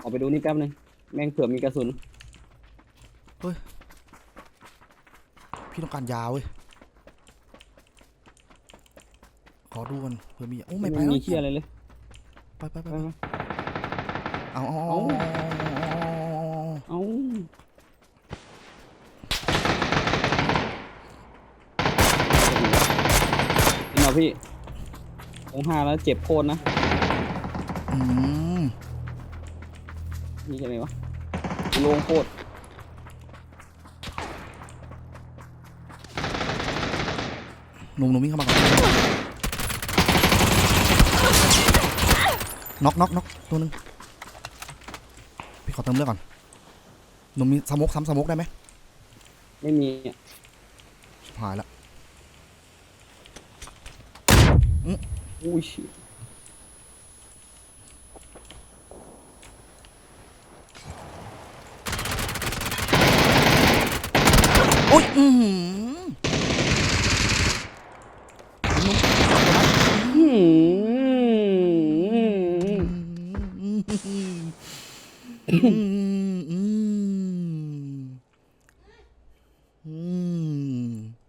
ออกไปดูนี่แป๊บนึงแม่งเผื่อมีกระสุนพี่ต้องการยาเว้ย ขอดูกันเผื่อมีโอ้ไม่ไปไม่แล้วมีเชี่ยอะไรเลย ไปไปไปไปไปไปเอาเอาเอาเอาเอ้านี่เอาพี่องห้าแล้วเจ็บโคตรนะ อืม นี่ใช่ไหมวะโลงโคตรหนุ่มหนุ่มวิ่งเข้ามาก่อนน็อกน็อกน็อกตัวหนึงพี่ขอเติมเลือดก่อนหนุ่มมีสโมกซ้ำสโมกได้ไหมไม่มีอะชิบหายละ อุ้ย อุ้ยอืมอืม